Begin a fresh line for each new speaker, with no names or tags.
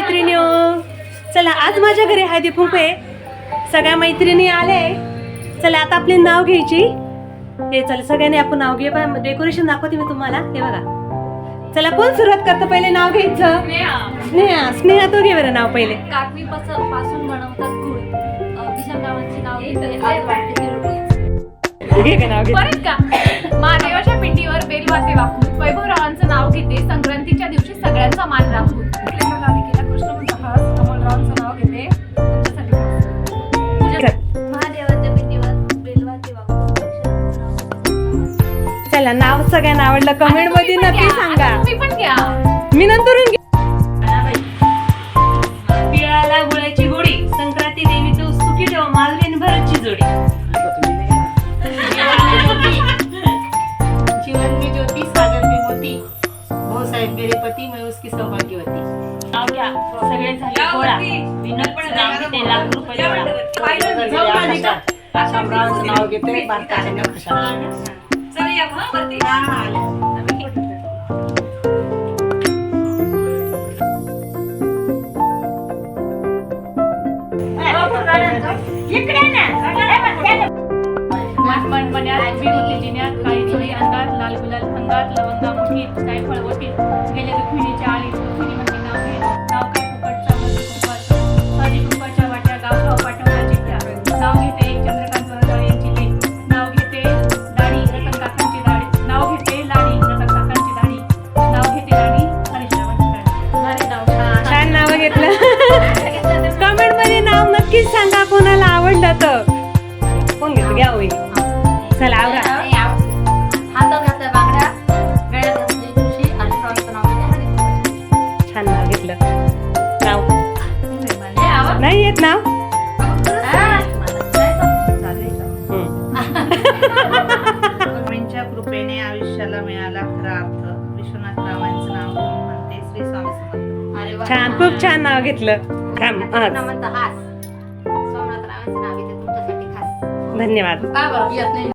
मैत्रिणी चला आज माझ्या घरी हळदी कुंकू आहे सगळ्या मैत्रिणी आले. चला आता आपले नाव घ्यायची. हे चला सगळ्यांनी आपण नाव घे. डेकोरेशन दाखवते मी तुम्हाला. हे बघा. चला कोण सुरुवात करतं? पहिले नाव घ्यायचं. स्नेहा. स्नेहा. तो घे बरं नाव पहिले.
काकवी पास- पासून बनवतात गुळ. नाव.
घे का नाव घे.
परत का? महादेवाच्या पिंडीवर वैभवरावांचं नाव
चला नाव सगळ्यांना आवडलं.
कमेंटमध्ये
नक्की. सांगा. मी गुळाची गोडी संक्रांती देवी तू सुखी ठेव मालवीन भरतची जोडी.
जीवन में ज्योति सागर में मोती भाऊसाहेब मेरे पती मैं उसकी सौभाग्यवती.
नाव घ्या सगळे झाले गोळा. विनोद पण नाव घेते लाख रुपये गोळा.
नाव घेते. भारताच्या हा, हा.
मन मण्यात विभूती जिन्यात काळी चोळी अंगात लाल गुलाल अंगात लवंगा मुठीत काय फळवटीत गेले रुक्मिणीच्या आळीत. हळदी.
छान नाव? घेतलं नाव?
हे.
नाही येत. नाव
कृपेने आयुष्याला मिळाला खरा अर्थ. विश्वनाथ रावांचं नाव म्हणते श्री स्वामी समर्थ.
अरे वा.
छान खूप छान नाव घेतलं. हा. धन्यवाद.